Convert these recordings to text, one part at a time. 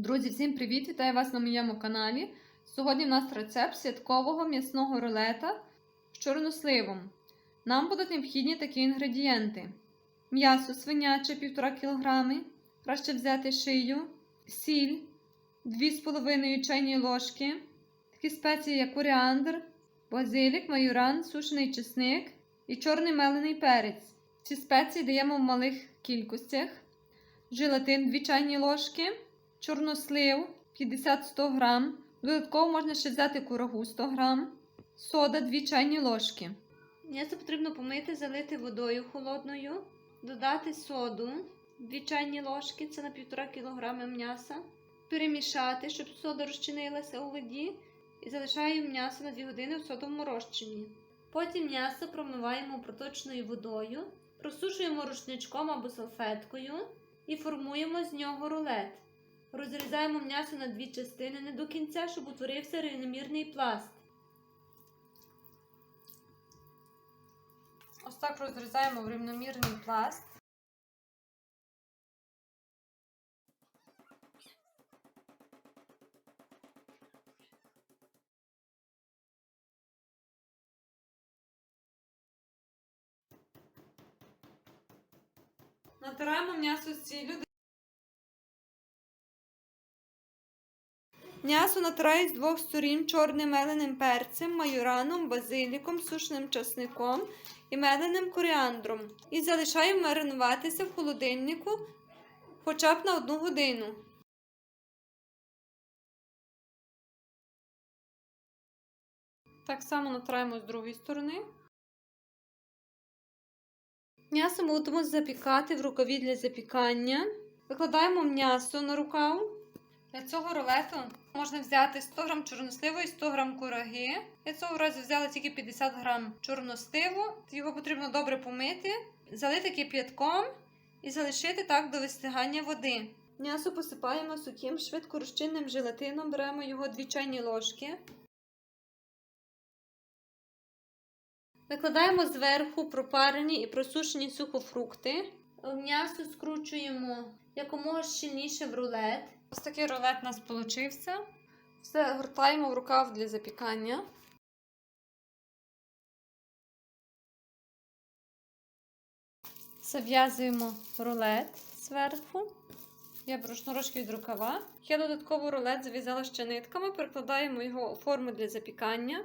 Друзі, всім привіт! Вітаю вас на моєму каналі. Сьогодні в нас рецепт святкового м'ясного рулета з чорносливом. Нам будуть необхідні такі інгредієнти: м'ясо свиняче 1,5 кг, краще взяти шию, сіль 2,5 чайні ложки, такі спеції, як коріандр, базилік, майоран, сушений чесник і чорний мелений перець. Ці спеції даємо в малих кількостях, желатин 2 чайні ложки чорнослив 50-100 г. Додатково можна ще взяти курагу 100 г, сода 2 чайні ложки. М'ясо потрібно помити, залити водою холодною, додати соду 2 чайні ложки, це на 1,5 кг м'яса. Перемішати, щоб сода розчинилася у воді, і залишаємо м'ясо на 2 години в содовому розчині. Потім м'ясо промиваємо проточною водою, просушуємо рушничком або салфеткою і формуємо з нього рулет. Розрізаємо м'ясо на дві частини не до кінця, щоб утворився рівномірний пласт. Ось так розрізаємо в рівномірний пласт. Натираємо м'ясо з ціллю. М'ясо натирають з двох сторін чорним меленим перцем, майораном, базиліком, сушним часником і меленим коріандром. І залишаємо маринуватися в холодильнику хоча б на одну годину. Так само натираємо з другої сторони. М'ясо будемо запікати в рукаві для запікання. Викладаємо м'ясо на рукав. Для цього рулету можна взяти 100 г чорносливу і 100 г кураги. Я цього разу взяла тільки 50 г чорносливу. Його потрібно добре помити, залити кип'ятком і залишити так до вистигання води. М'ясо посипаємо сухим швидко розчинним желатином, беремо його 2 чайні ложки. Викладаємо зверху пропарені і просушені сухофрукти. М'ясо скручуємо якомога щільніше в рулет. Ось такий рулет у нас вийшов. Все гортаємо в рукав для запікання. Зав'язуємо рулет зверху. Я беру шнурочки від рукава. Я додатково рулет зав'язала ще нитками, перекладаємо його у форму для запікання.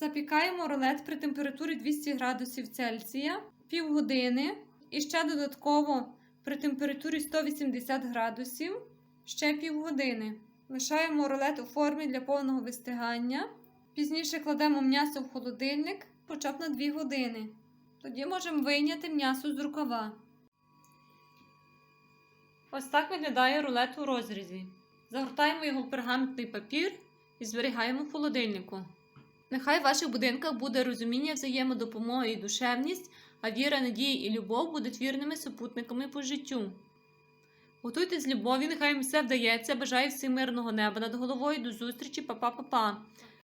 Запікаємо рулет при температурі 200 градусів Цельсія півгодини і ще додатково при температурі 180 градусів ще півгодини. Лишаємо рулет у формі для повного вистигання. Пізніше кладемо м'ясо в холодильник хоча б на 2 години. Тоді можемо вийняти м'ясо з рукава. Ось так виглядає рулет у розрізі. Загортаємо його в пергаментний папір і зберігаємо в холодильнику. Нехай в ваших будинках буде розуміння, взаємодопомоги і душевність, а віра, надія і любов будуть вірними супутниками по життю. Готуйтесь з любові, нехай їм все вдається. Бажаю всім мирного неба над головою. До зустрічі, па-па-па-па.